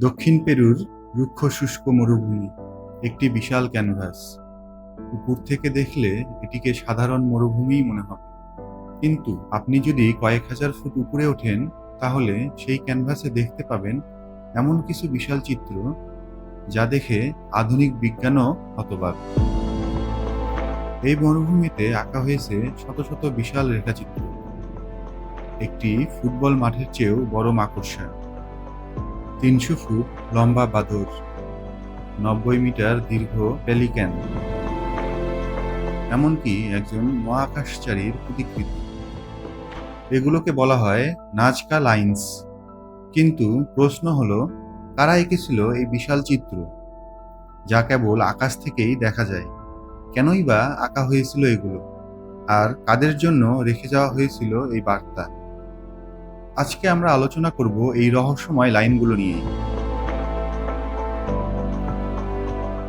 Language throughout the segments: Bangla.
দক্ষিণ পেরুর রুক্ষ শুষ্ক মরুভূমি, একটি বিশাল ক্যানভাস। উপর থেকে দেখলে এটিকে সাধারণ মরুভূমিই মনে হবে। কিন্তু আপনি যদি কয়েক হাজার ফুট উপরে ওঠেন, তাহলে সেই ক্যানভাসে দেখতে পাবেন এমন কিছু বিশাল চিত্র, যা দেখে আধুনিক বিজ্ঞানও হতবাক। এই মরুভূমিতে আঁকা হয়েছে শত শত বিশাল রেখাচিত্র। একটি ফুটবল মাঠের চেয়েও বড় মাকড়সা। তিনশো ফুট লম্বা বাদর, নব্বই মিটার দীর্ঘ পেলিক্যান। এমনকি একজন মহাকাশচারীর প্রতিকৃতি। এগুলোকে বলা হয় নাজকা লাইন্স। কিন্তু প্রশ্ন হলো, কারা এঁকেছিল এই বিশাল চিত্র? যা কেবল আকাশ থেকেই দেখা যায়। কেনই বা আঁকা হয়েছিল এগুলো? আর কাদের জন্য রেখে যাওয়া হয়েছিল এই বার্তা? আজকে আমরা আলোচনা করব এই রহস্যময় লাইনগুলো নিয়ে।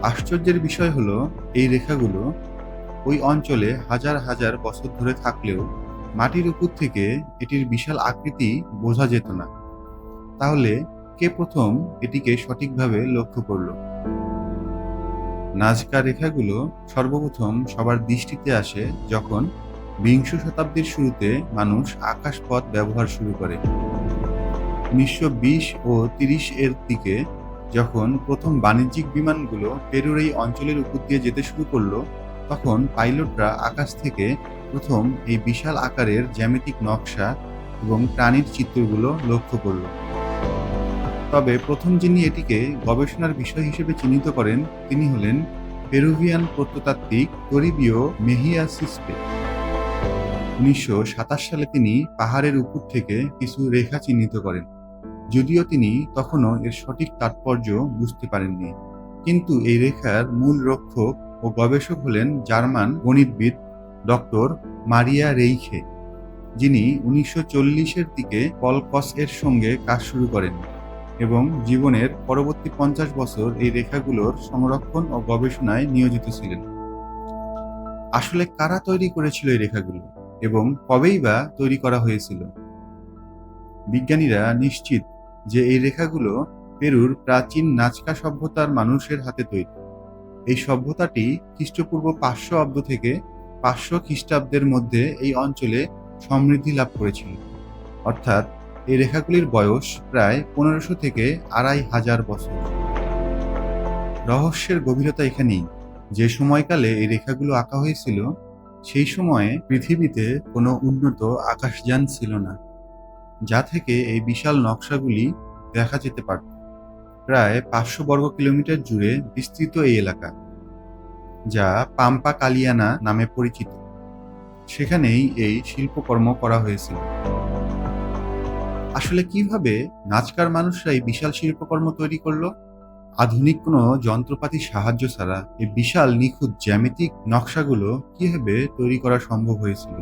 আশ্চর্যের বিষয় হলো, এই রেখাগুলো ওই অঞ্চলে হাজার হাজার বছর ধরে থাকলেও মাটির উপর থেকে এটির বিশাল আকৃতি বোঝা যেত না। তাহলে কে প্রথম এটিকে সঠিকভাবে লক্ষ্য করল? নাজকা রেখাগুলো সর্বপ্রথম সবার দৃষ্টিতে আসে যখন বিংশ শতাব্দীর শুরুতে মানুষ আকাশপথ ব্যবহার শুরু করে। উনিশশো বিশ ও তিরিশ এর দিকে যখন প্রথম বাণিজ্যিক বিমানগুলো পেরুর এই অঞ্চলের উপর দিয়ে যেতে শুরু করল, তখন পাইলটরা আকাশ থেকে প্রথম এই বিশাল আকারের জ্যামিতিক নকশা এবং প্রাণীর চিত্রগুলো লক্ষ্য করল। তবে প্রথম যিনি এটিকে গবেষণার বিষয় হিসেবে চিহ্নিত করেন, তিনি হলেন পেরুভিয়ান প্রত্নতাত্ত্বিক করিবীয় মেহিয়া সিসপে উনিশশো সাতাশ সালে তিনি পাহাড়ের উপর থেকে কিছু রেখা চিহ্নিত করেন, যদিও তিনি তখনও এর সঠিক তাৎপর্য বুঝতে পারেননি। কিন্তু এই রেখার মূল রক্ষক ও গবেষক হলেন জার্মান গণিতবিদ ডক্টর মারিয়া রেইখে, যিনি উনিশশো চল্লিশের দিকে কলকস এর সঙ্গে কাজ শুরু করেন এবং জীবনের পরবর্তী পঞ্চাশ বছর এই রেখাগুলোর সংরক্ষণ ও গবেষণায় নিয়োজিত ছিলেন। আসলে কারা তৈরি করেছিল এই রেখাগুলো? এবং কবেই বা তৈরি করা হয়েছিল। বিজ্ঞানীরা নিশ্চিত যে এই রেখাগুলো পেরুর প্রাচীন নাচকা সভ্যতার মানুষের হাতে তৈরি। এই সভ্যতাটি খ্রিস্টপূর্ব পাঁচশো অব্দ থেকে পাঁচশো খ্রিস্টাব্দের মধ্যে এই অঞ্চলে সমৃদ্ধি লাভ করেছিল। অর্থাৎ এই রেখাগুলির বয়স প্রায় পনেরোশো থেকে আড়াই হাজার বছর। রহস্যের গভীরতা এখানেই। যে সময়কালে এই রেখাগুলো আঁকা হয়েছিল সেই সময়ে পৃথিবীতে কোনো উন্নত আকাশযান ছিল না, যা থেকে এই বিশাল নকশাগুলি দেখা যেতে পারত। প্রায় পাঁচশো বর্গ কিলোমিটার জুড়ে বিস্তৃত এই এলাকা, যা পাম্পা কালিয়ানা নামে পরিচিত। সেখানেই এই শিল্পকর্ম করা হয়েছিল। আসলে কীভাবে নাচকার মানুষরা এই বিশাল শিল্পকর্ম তৈরি করল? আধুনিক কোনো যন্ত্রপাতির সাহায্য ছাড়া এই বিশাল নিখুঁত জ্যামিতিক নকশাগুলো কীভাবে তৈরি করা সম্ভব হয়েছিল?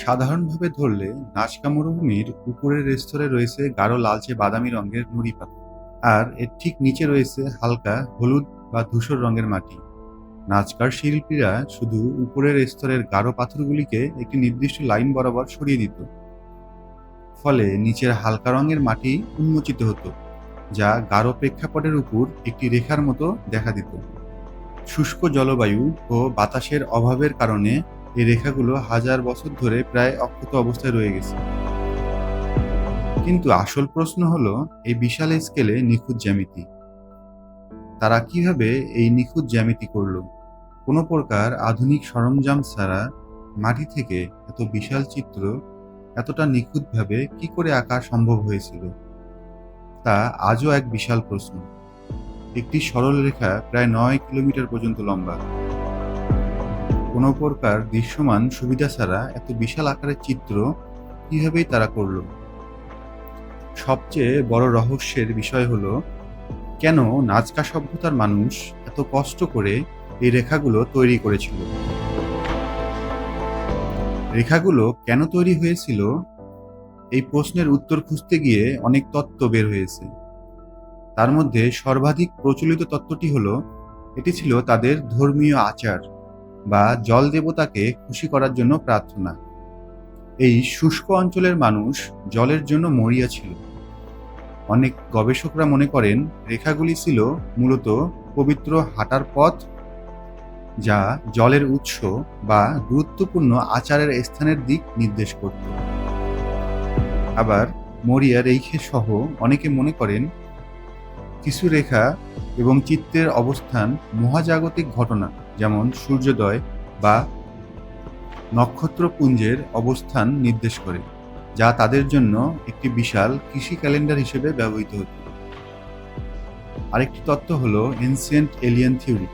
সাধারণভাবে ধরলে নাচকা মরুভূমির উপরের স্তরে রয়েছে গাঢ় লালচে বাদামি রঙের নুড়ি পাথর, আর এর ঠিক নিচে রয়েছে হালকা হলুদ বা ধূসর রঙের মাটি। নাচকার শিল্পীরা শুধু উপরের স্তরের গাঢ় পাথরগুলিকে একটি নির্দিষ্ট লাইন বরাবর সরিয়ে দিত, ফলে নিচের হালকা রঙের মাটি উন্মোচিত হতো। যা গাঢ় প্রেক্ষাপটের উপর একটি রেখার মতো দেখা দিত। শুষ্ক জলবায়ু ও বাতাসের অভাবের কারণে এই রেখাগুলো হাজার বছর ধরে প্রায় অক্ষত অবস্থায় রয়ে গেছে। কিন্তু আসল প্রশ্ন হলো, এই বিশাল স্কেলে নিখুঁত জ্যামিতি। তারা কীভাবে এই নিখুঁত জ্যামিতি করল? কোনো প্রকার আধুনিক সরঞ্জাম ছাড়া মাটি থেকে এত বিশাল চিত্র এতটা নিখুঁতভাবে কি করে আঁকা সম্ভব হয়েছিল? তা আজও এক বিশাল প্রশ্ন। একটি সরল রেখা প্রায় নয় কিলোমিটার পর্যন্ত লম্বা। কোনো প্রকার দৃশ্যমান সুবিধা ছাড়া এত বিশাল আকারের চিত্র কিভাবেই তারা করল? সবচেয়ে বড় রহস্যের বিষয় হলো, কেন নাজকা সভ্যতার মানুষ এত কষ্ট করে এই রেখাগুলো তৈরি করেছিল? রেখাগুলো কেন তৈরি হয়েছিল? এই প্রশ্নের উত্তর খুঁজতে গিয়ে অনেক তত্ত্ব বের হয়েছে। তার মধ্যে সর্বাধিক প্রচলিত তত্ত্বটি হলো, এটি ছিল তাদের ধর্মীয় আচার বা জল দেবতাকে খুশি করার জন্য প্রার্থনা। এই শুষ্ক অঞ্চলের মানুষ জলের জন্য মরিয়া ছিল। অনেক গবেষকরা মনে করেন, রেখাগুলি ছিল মূলত পবিত্র হাঁটার পথ যা জলের উৎস বা গুরুত্বপূর্ণ আচারের স্থানের দিক নির্দেশ করত। আবার মরিয়া রেইখে সহ অনেকে মনে করেন, কিছু রেখা এবং চিত্রের অবস্থান মহাজাগতিক ঘটনা, যেমন সূর্যোদয় বা নক্ষত্রপুঞ্জের অবস্থান নির্দেশ করে, যা তাদের জন্য একটি বিশাল কৃষি ক্যালেন্ডার হিসেবে ব্যবহৃত হতো। আরেকটি তত্ত্ব হল এনসিয়েন্ট এলিয়ান থিওরি,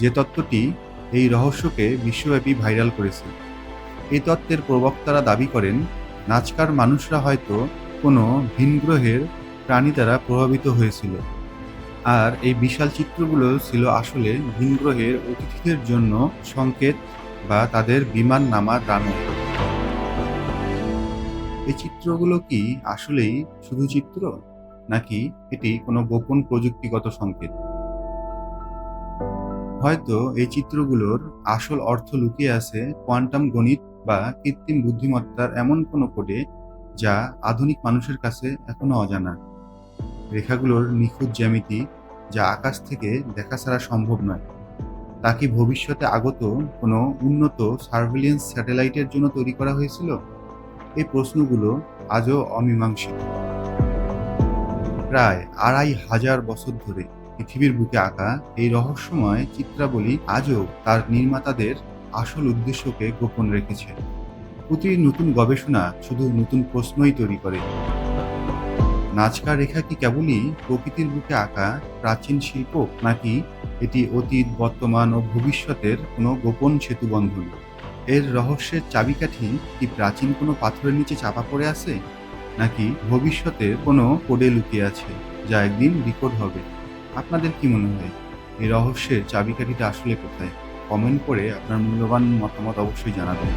যে তত্ত্বটি এই রহস্যকে বিশ্বব্যাপী ভাইরাল করেছে। এই তত্ত্বের প্রবক্তারা দাবি করেন নাচকার মানুষরা হয়তো কোনো ভিনগ্রহের প্রাণী দ্বারা প্রভাবিত হয়েছিল। আর এই বিশাল চিত্রগুলো ছিল আসলে ভিনগ্রহের অতিথিদের জন্য সংকেত বা তাদের বিমান নামার রানওয়ে এই চিত্রগুলো কি আসলেই শুধু চিত্র, নাকি এটি কোনো গোপন প্রযুক্তিগত সংকেত? হয়তো এই চিত্রগুলোর আসল অর্থ লুকিয়ে আছে কোয়ান্টাম গণিত বা কৃত্রিম বুদ্ধিমত্তার এমন কোনো কোডে যা আধুনিক মানুষের কাছে এখনও অজানা। রেখাগুলোর নিখুঁত জ্যামিতি যা আকাশ থেকে দেখা ছাড়া সম্ভব নয়। তা কি ভবিষ্যতে আগত কোনো উন্নত সার্ভেলিয়েন্স স্যাটেলাইটের জন্য তৈরি করা হয়েছিল? এই প্রশ্নগুলো আজও অমীমাংসিত। প্রায় আড়াই হাজার বছর ধরে পৃথিবীর বুকে আঁকা এই রহস্যময় চিত্রাবলী আজও তার নির্মাতাদের আসল উদ্দেশ্যকে গোপন রেখেছে। প্রতি নতুন গবেষণা শুধু নতুন প্রশ্নই তৈরি করে। নাচকা রেখা কি কেবলই প্রকৃতির বুকে আঁকা প্রাচীন শিল্প, নাকি এটি অতীত, বর্তমান ও ভবিষ্যতের কোনো গোপন সেতু বন্ধন? এর রহস্যের চাবিকাঠি কি প্রাচীন কোনো পাথরের নিচে চাপা পড়ে আছে? নাকি ভবিষ্যতের কোনো কোডে লুকিয়ে আছে, যা একদিন রেকর্ড হবে? আপনাদের কি মনে হয়? এই রহস্যের চাবিকাঠিটা আসলে কোথায়? কমেন্ট করে আপনার মূল্যবান মতামত অবশ্যই জানাবেন।